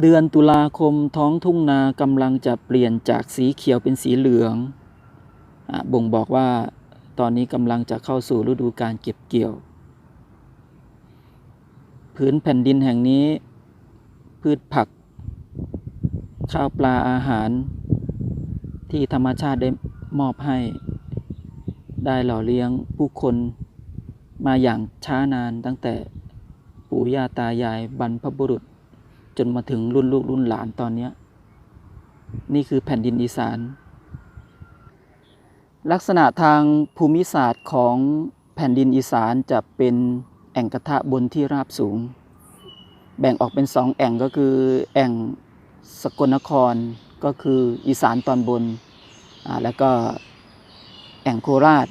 เดือนตุลาคมท้องทุ่งนากำลังจะเปลี่ยนจากสีเขียวเป็นสีเหลืองอบ่งบอกว่าตอนนี้กำลังจะเข้าสู่ฤดูการเก็บเกี่ยว พื้นแผ่นดินแห่งนี้ พืชผัก ข้าวปลาอาหาร ที่ธรรมชาติได้มอบให้ ได้หล่อเลี้ยงผู้คนมาอย่างช้านานตั้งแต่ ปู่ย่าตายายบรรพบุรุษ จนมาถึงรุ่นลูกรุ่นหลานตอนนี้นี่คือแผ่นดินอีสาน ลักษณะทางภูมิศาสตร์ของแผ่นดินอีสานจะเป็นแอ่งกระทะบนที่ราบสูง แบ่งออกเป็นสองแอ่งก็คือแอ่งสกลนครก็คืออีสานตอนบนอ่าแล้วก็แอ่งโคราช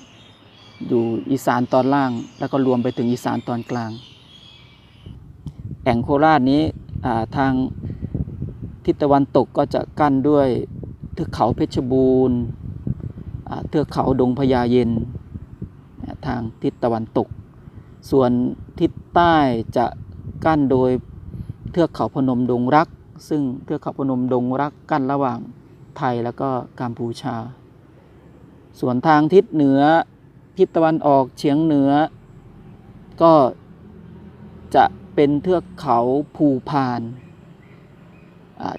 อยู่อีสานตอนล่าง แล้วก็รวมไปถึงอีสานตอนกลาง แอ่งโคราชนี้ทางทิศตะวันตกก็จะกั้นด้วยเทือกเขาเพชรบูรณ์เทือกเขาดงพญาเย็น ทางทิศตะวันตก ส่วนทิศใต้จะกั้นโดยเทือกเขาพนมดงรัก ซึ่งเทือกเขาพนมดงรักกั้นระหว่างไทยแล้วก็กัมพูชา ส่วนทางทิศเหนือทิศตะวันออกเฉียงเหนือ ก็จะ เป็นเทือกเขาภูพาน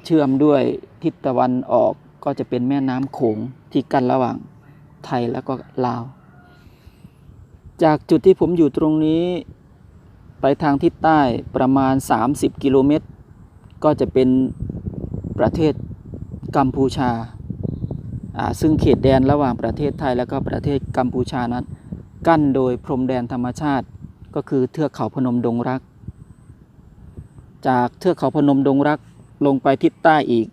เชื่อมด้วยทิศตะวันออกก็จะเป็นแม่น้ำโขงที่กั้นระหว่างไทยแล้วก็ลาว จากจุดที่ผมอยู่ตรงนี้ ไปทางทิศใต้ประมาณ 30 กิโลเมตร ก็จะเป็นประเทศกัมพูชาอ่าซึ่งเขตแดนระหว่างประเทศไทยแล้วก็ประเทศกัมพูชานั้น กั้นโดยพรมแดนธรรมชาติ ก็คือเทือกเขาพนมดงรัก จากเทือกเขาพนมดงรักลงไปทิศใต้อีก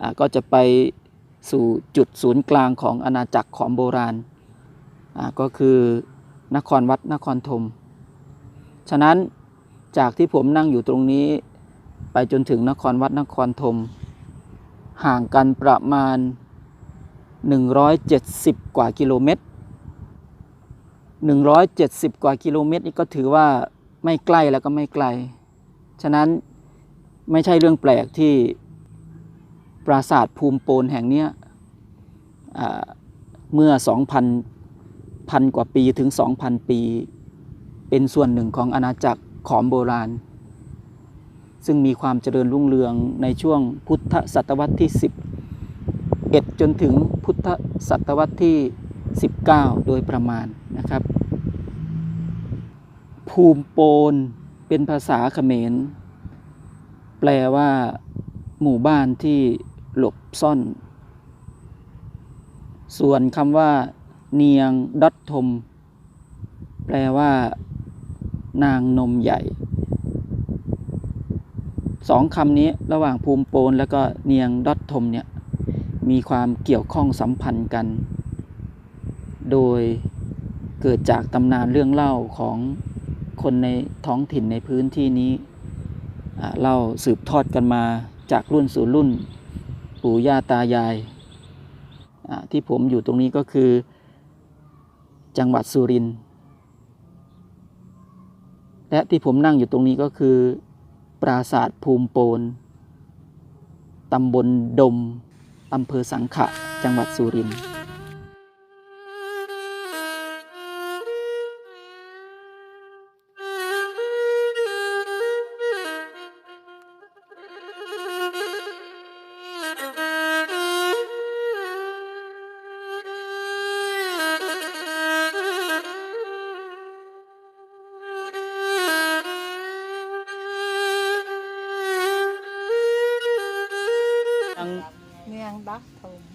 อก็จะไปสู่จุดศูนย์กลางของอาณาจักรขอมโบราณ ก็คือนครวัดนครธม ฉะนั้นจากที่ผมนั่งอยู่ตรงนี้ ไปจนถึงนครวัดนครธม ห่างกันประมาณ 170 กว่ากิโลเมตร 170 กว่ากิโลเมตรนี่ก็ถือว่าไม่ใกล้แล้วก็ไม่ไกล ฉะนั้นไม่ใช่เรื่องแปลกที่ปราสาทภูมิโปนแห่งเนี้ยเมื่อ 2,000พันกว่าปีถึง 2,000 ปี เป็นส่วนหนึ่งของอาณาจักรขอมโบราณ ซึ่งมีความเจริญรุ่งเรืองในช่วงพุทธศตวรรษที่ 11 จนถึงพุทธศตวรรษที่ 19 โดยประมาณนะครับ ภูมิโปน เป็นภาษาเขมร แปลว่า หมู่บ้านที่หลบซ่อน ส่วนคำว่า เนียงดอตทม แปลว่า นางนมใหญ่สองคำนี้ระหว่างภูมิโปนแล้วก็เนียงดอตทมเนี่ยมีความเกี่ยวข้องสัมพันธ์กัน โดยเกิดจากตำนานเรื่องเล่าของ คนในท้องถิ่นในพื้นที่นี้เล่าสืบทอดกันมาจากรุ่นสู่รุ่นปู่ย่าตายาย ที่ผมอยู่ตรงนี้ก็คือจังหวัดสุรินทร์และที่ผมนั่งอยู่ตรงนี้ก็คือ ปราสาทภูมิโปนตำบลดมอำเภอสังขะ จังหวัดสุรินทร์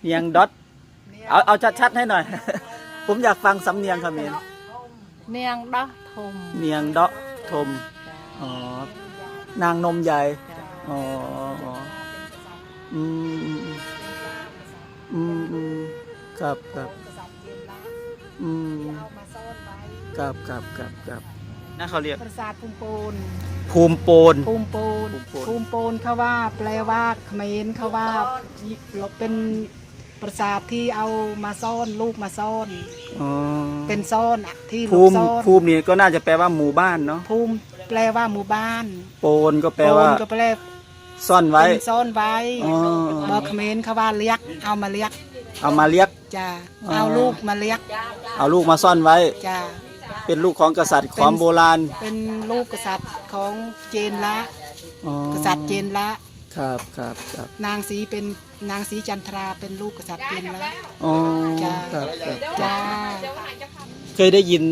เนียงดอทเอาเอาชัดๆให้หน่อย ผมอยากฟังสำเนียงเขมรเนียงดักทมเนียงเดาะทมอ๋อนางนมใหญ่อ๋ออ๋ออืมอืมอืมอืมครับครับอืมครับครับครับครับนั่นเขาเรียกปราสาทภูมิปูนภูมิโปนภูมิปูนภูมิปูนภูมิปูนเขาว่า แปลว่าเขมรเขาว่าเป็น ปราสาทที่เอามาซ่อนลูกมาซ่อน อ๋อเป็นซ่อนอะที่หลภูบมิซ่อนภูมินี่ก็น่าจะแปลว่าหมู่บ้านเนาะภูมิแปลว่าหมู่บ้านโปนก็แปลว่าโปนก็แปลซ่อนไว้ เป็นซ่อนไว้อ๋อ บอกเขมรเขาว่าเลี้ยกเอามาเลี้ยกเอามาเลี้ยง จ้าอ๋อ เอาลูกมาเลี้ยกเอาลูกมาซ่อนไว้ จ้า เป็นลูกของกษัตริย์ของโบราณเป็นลูกกษัตริย์ของเจนละ อ๋อกษัตริย์เจนละ ครับครับครับนางสีเป็นนางสีจันทราเป็นลูกกษัตริย์เจนละอ๋อจ้าครับครับ จ้า เคยได้ยิน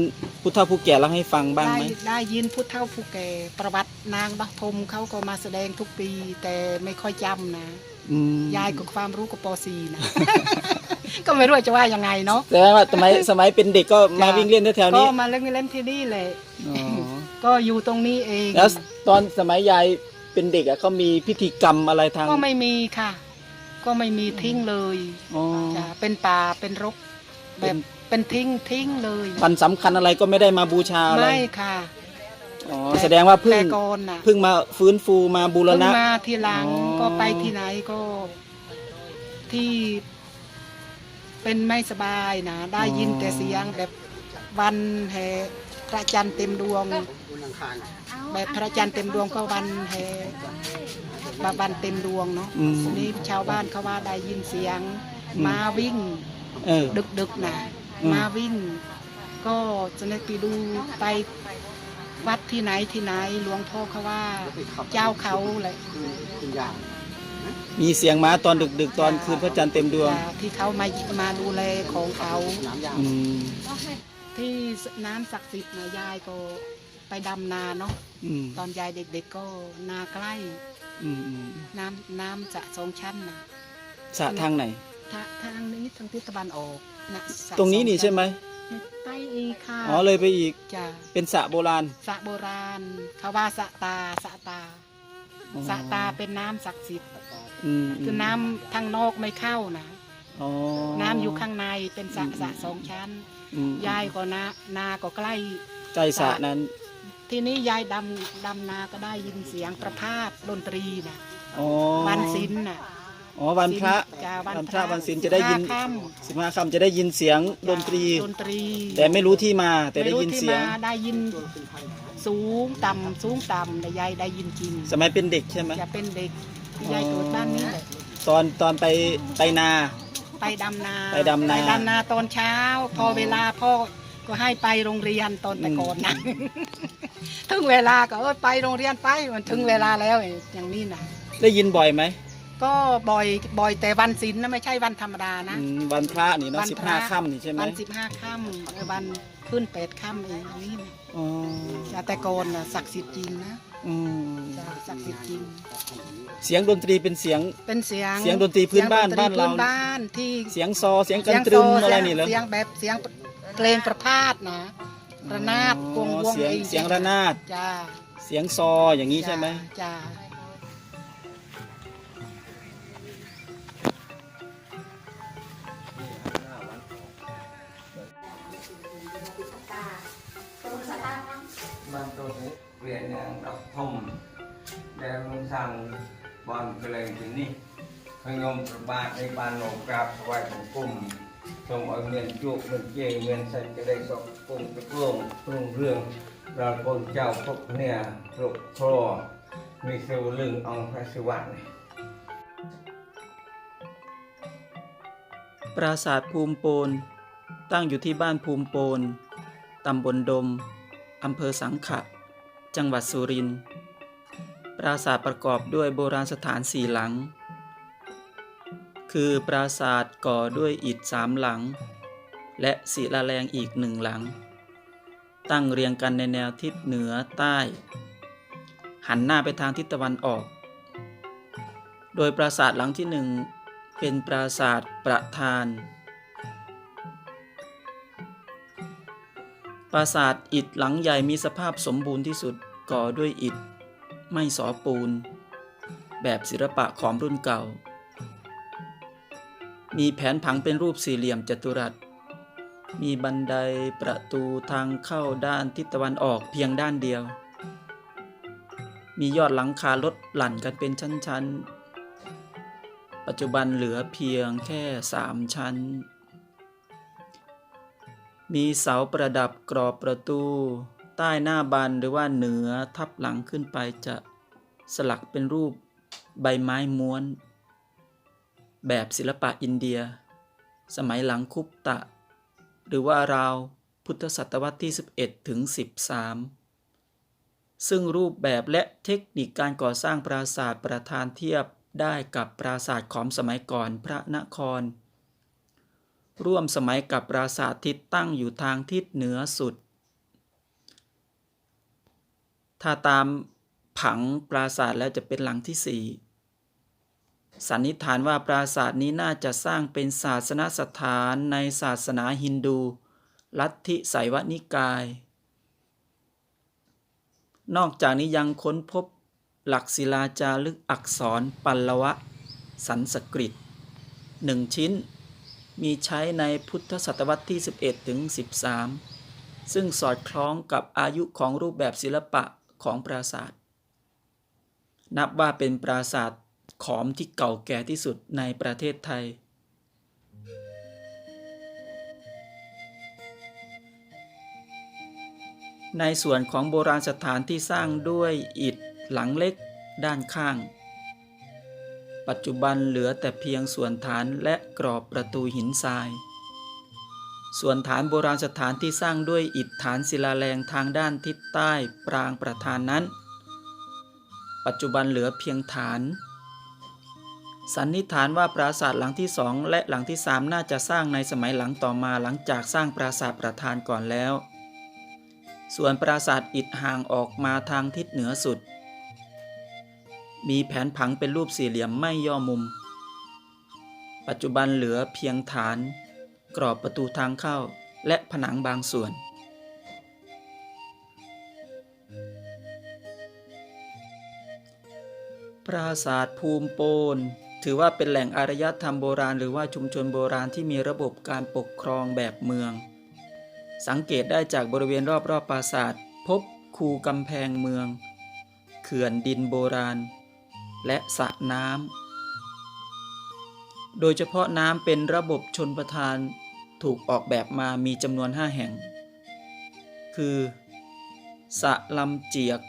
ผู้เฒ่าผู้แก่เล่าให้ฟังบ้างได้ไหมได้ยินผู้เฒ่าผู้แก่ประวัตินางบักทมเขาก็มาแสดงทุกปี แต่ไม่ค่อยจำนะ อืมยายกับความรู้กับปซีนะ ก็ไม่รู้ว่าจะว่ายังไงเนาะ แต่ว่าสมัยสมัยเป็นเด็กก็มาจ้ะ วิ่งเล่นแถวๆก็นี้มาเล่นเล่นที่นี่เลยอ๋อก็อยู่ตรงนี้เอง แล้วตอนสมัยยาย เป็นเด็กอะเขามีพิธีกรรมอะไรทาง ก็ไม่มีค่ะ ก็ไม่มีทิ้งเลยอ๋อ จ้ะเป็นป่าเป็นรกเป็แบนบเป็นทิ้งทิ้งเลยวันสำคัญอะไรก็ไม่ได้มาบูชาอะไร ไม่ค่ะอ๋อแสดงว่าเพิ่งแต่ก่อนน่ะเพิ่งมาฟื้นฟูมาบูรเพิ่งณะมาทีหลังอ๋อ ก็ไปที่ไหนก็ที่เป็นไม่สบายนะได้ยินแต่เสียงแบบวันแห่พระจันทร์เต็มดวง แบบพระจันทร์เต็มดวงก็วันแห่วันเต็มดวงเนาะอืม ทีนี้ชาวบ้านเขาว่าได้ยินเสียงอืมมาวิ่ง เออดึกดึกๆนะอืม มาวิ่ง ก็จะได้ไปดูไปวัดที่ไหนที่ไหนหลวงพ่อเขาว่า เจ้าเขาเลยมีเสียงม้าตอนดึก ๆ ตอนคืนพระจันทร์เต็มดวงจ้ะที่เขามามาดูแลของเขา อืมที่น้ำศักดิ์สิทธิ์นะยายก็ไป ดำนาเนาะอืมตอนยายเด็กๆก็นาใกล้ อืมอืมน้ำน้ำจะสองชั้นนะสระทางไหน ทาทางนี้ทางทิศตะวันออกนะสะตรงนี้นี่สอใช่ไหมชั้ไปอีกค่ะอ๋อเลยไปอีกจ้ะเป็นสระโบราณสระโบราณเขาว่าสระตาสระตาอ๋อสระตาเป็นน้ำศักดิ์สิทธิ์อืมคือน้ำทางนอกไม่เข้านะ อ๋อน้ำอยู่ข้างในเป็นสระอืมสระสองชั้น อืมยายก็นานาก็ใกล้ใกล้สระนั้น ทีนี้ยายดำดำนาก็ได้ยินเสียงประพาสดนตรีนะอ๋อวันศิลน่ะอ๋อวันพระศีลจ้าวันวันพระวันศีลจะได้ยินห้าค่สิบห้าคำจะได้ยินเสียงำดนตรี ดนตรีแต่ไม่รู้ที่มาแต่ได้ม่รู้ยินที่เสียงมาได้ยินสูงต่ำสูงต่ำแต่ยายได้ยินจริงสมัยเป็นเด็กใช่ไหมจะเป็นเด็กที่ยายเกิดบ้านนี้แหละตอนตอนไปไปนา ไปดำนาไปดำนาไปดำนาตอนเช้า พอเวลาพ่อ ก็ให้ไปโรงเรียนตอนแต่ก่อนนะถึงเวลาก็เออไปโรงเรียนไปมันถึงเวลาแล้วอย่างนี้นะได้ยินบ่อยไหมก็บ่อยบ่อยแต่วันศีลนะไม่ใช่วันธรรมดานะอืมวันพระนี่เนาะวัสิบพห้าระค่ำนี่ใช่ไหมวันสิบห้าค่ำเออวันขึ้นแปดค่ำเองอย่างนี้นะอ๋อจ้ะแต่ก่อนนะศักดิ์สิทธิ์จริงนะอืมจ้ะศักดิ์สิทธิ์จริงเสียงดนตรีเป็นเสียงเป็นเสียงเสียงดนตรีพื้นบ้านสียงดตบ้านเราพื้บ้านที่เสียงซอเสียงกันเสียงตรึมโซอะไรเสียงนี่เหรอเสียงแบบเสียง เพลงประพาสนะระนาดวงวงเสียงระนาดจ้าเสียงซออย่างนี้ใช่ไหมจ้ามันตัวเรียนเรื่องดอกทมแดงสั่งบอลเพลงถึงนี่พยมประบาทในบ้านหลวงกราบสวัสดิ์ของกุ้ม ทรงเอาเมียนจุกเมียนเจเมียนใส่จะได้สอบปรุงกระกลงปรุงเรื่องเราคนเจ้าพบเนี่ยรกครอมีเซลลึงองพระศิวะปราสาทภูมิโปน ตั้งอยู่ที่บ้านภูมิโปน ตำบลดม อำเภอสังขะ จังหวัดสุรินทร์ ปราสาทประกอบด้วยโบราณสถานสี่หลัง คือปราสาทก่อด้วยอิฐสามหลัง และศิลาแรงอีกหนึ่งหลัง ตั้งเรียงกันในแนวทิศเหนือใต้ หันหน้าไปทางทิศตะวันออก โดยปราสาทหลังที่หนึ่งเป็นปราสาทประธาน ปราสาทอิฐหลังใหญ่มีสภาพสมบูรณ์ที่สุดก่อด้วยอิฐ ไม่สอปูน แบบศิลปะขอมรุ่นเก่า มีแผนผังเป็นรูปสี่เหลี่ยมจัตุรัส มีบันไดประตูทางเข้าด้านทิศตะวันออกเพียงด้านเดียว มียอดหลังคาลดหลั่นกันเป็นชั้นๆ ปัจจุบันเหลือเพียงแค่สามชั้น มีเสาประดับกรอบประตู ใต้หน้าบันหรือว่าเหนือทับหลังขึ้นไปจะสลักเป็นรูปใบไม้ม้วน แบบศิลปะอินเดีย สมัยหลังคุปตะ หรือว่าราวพุทธศตวรรษที่ 11 ถึง 13 ซึ่งรูปแบบและเทคนิคการก่อสร้างปราสาทประธานเทียบได้กับปราสาทขอมสมัยก่อนพระนคร ร่วมสมัยกับปราสาทที่ตั้งอยู่ทางทิศเหนือสุด ถ้าตามผังปราสาทแล้วจะเป็นหลังที่สี่ สันนิษฐานว่าปราสาทนี้น่าจะสร้างเป็นศาสนสถานในศาสนาฮินดู ลัทธิไสยวนิกาย นอกจากนี้ยังค้นพบหลักศิลาจารึกอักษรปัลลวะ สันสกฤตหนึ่งชิ้น มีใช้ในพุทธศตวรรษที่ 11 ถึง 13 ซึ่งสอดคล้องกับอายุของรูปแบบศิลปะของปราสาท นับว่าเป็นปราสาท ขอมที่เก่าแก่ที่สุดในประเทศไทย ในส่วนของโบราณสถานที่สร้างด้วยอิฐหลังเล็กด้านข้าง ปัจจุบันเหลือแต่เพียงส่วนฐานและกรอบประตูหินทราย ส่วนฐานโบราณสถานที่สร้างด้วยอิฐฐานศิลาแรงทางด้านทิศใต้ปรางประธานนั้น ปัจจุบันเหลือเพียงฐาน สันนิษฐานว่าปราสาทหลังที่สองและหลังที่สามน่าจะสร้างในสมัยหลังต่อมาหลังจากสร้างปราสาทประธานก่อนแล้ว ส่วนปราสาทอิฐห่างออกมาทางทิศเหนือสุด มีแผนผังเป็นรูปสี่เหลี่ยมไม่ย่อมุม ปัจจุบันเหลือเพียงฐาน กรอบประตูทางเข้าและผนังบางส่วนปราสาทภูมิโปน ถือว่าเป็นแหล่งอารยธรรมโบราณ หรือว่าชุมชนโบราณที่มีระบบการปกครองแบบเมือง สังเกตได้จากบริเวณรอบๆปราสาท พบคูกำแพงเมือง เขื่อนดินโบราณ และสระน้ำ โดยเฉพาะน้ำเป็นระบบชนประทานถูกออกแบบมามีจำนวน 5 แห่ง คือสระลำเจียก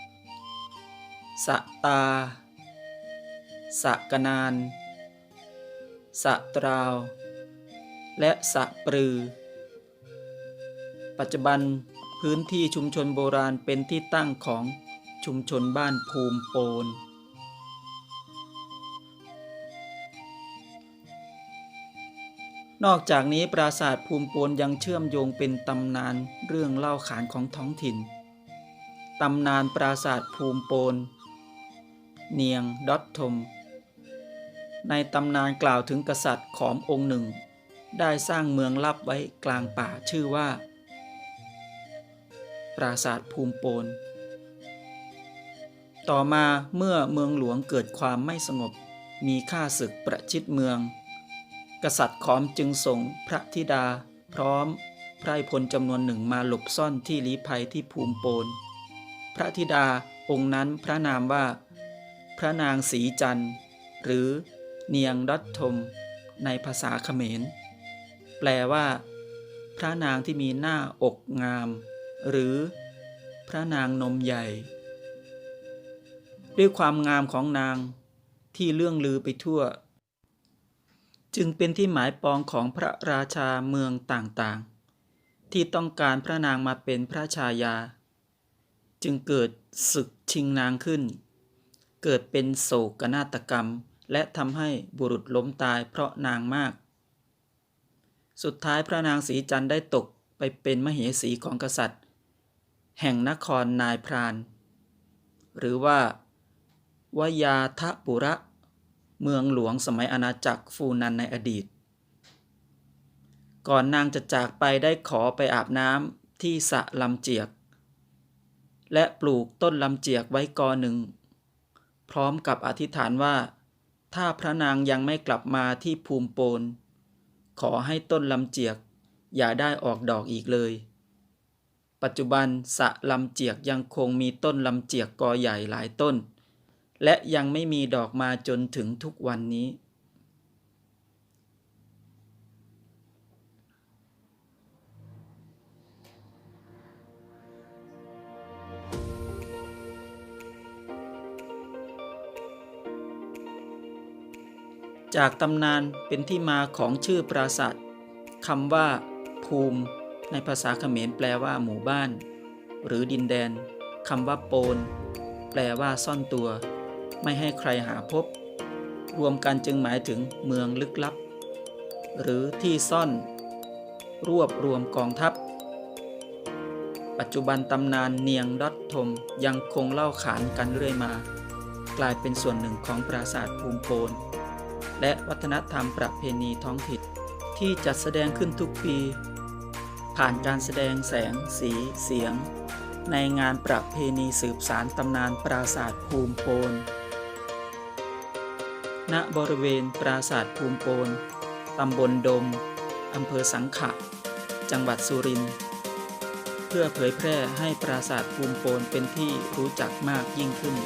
สระตาสระกนาน สะตราว และสะปรือ ปัจจุบันพื้นที่ชุมชนโบราณเป็นที่ตั้งของชุมชนบ้านภูมิโปน นอกจากนี้ปราสาทภูมิโปนยังเชื่อมโยงเป็นตำนานเรื่องเล่าขานของท้องถิ่น ตำนานปราสาทภูมิโปน เนียงดอตทม ในตำนานกล่าวถึงกษัตริย์ขอมองค์หนึ่ง ได้สร้างเมืองลับไว้กลางป่าชื่อว่า ปราสาทภูมิโปน ต่อมาเมื่อเมืองหลวงเกิดความไม่สงบ มีข้าศึกประชิดเมือง กษัตริย์ขอมจึงส่งพระธิดา พร้อมไพรพลจำนวนหนึ่งมาหลบซ่อนที่ลี้ภัยที่ภูมิโปน พระธิดาองค์นั้นพระนามว่า พระนางสีจันทร์ หรือ เนียงดัตทมในภาษาเขมร แปลว่า พระนางที่มีหน้าอกงาม หรือ พระนางนมใหญ่ ด้วยความงามของนางที่เลื่องลือไปทั่ว จึงเป็นที่หมายปองของพระราชาเมืองต่างๆ ที่ต้องการพระนางมาเป็นพระชายา จึงเกิดศึกชิงนางขึ้น เกิดเป็นโศกนาฏกรรม และทำให้บุรุษล้มตายเพราะนางมาก สุดท้ายพระนางสีจันได้ตกไปเป็นมเหสีของกษัตริย์ แห่งนครนายพราน หรือว่าวยาทะปุระ เมืองหลวงสมัยอาณาจักรฟูนันในอดีต ก่อนนางจะจากไปได้ขอไปอาบน้ำที่สะลำเจียก และปลูกต้นลำเจียกไว้กอหนึ่ง พร้อมกับอธิษฐานว่า ถ้าพระนางยังไม่กลับมาที่ภูมิโปน ขอให้ต้นลำเจียก อย่าได้ออกดอกอีกเลย ปัจจุบันสะลำเจียกยังคงมีต้นลำเจียกกอใหญ่หลายต้น และยังไม่มีดอกมาจนถึงทุกวันนี้ จากตำนานเป็นที่มาของชื่อปราสาทคำว่า ภูมิ ในภาษาเขมรแปลว่าหมู่บ้าน หรือดินแดนคำว่าโปน แปลว่าซ่อนตัว ไม่ให้ใครหาพบ รวมกันจึงหมายถึงเมืองลึกลับ หรือที่ซ่อน รวบรวมกองทัพ ปัจจุบันตำนานเนียงดอตทมยังคงเล่าขานกันเรื่อยมา กลายเป็นส่วนหนึ่งของปราสาทภูมิโปน และวัฒนธรรมประเพณีท้องถิ่นที่จัดแสดงขึ้นทุกปี ผ่านการแสดงแสงสีเสียง ในงานประเพณีสืบสารตำนานปราสาทภูมิโปนณบริเวณปราสาทภูมิโปนตำบลดม อำเภอสังขะ จังหวัดสุรินทร์ เพื่อเผยแพร่ให้ปราสาทภูมิโปนเป็นที่รู้จักมากยิ่งขึ้น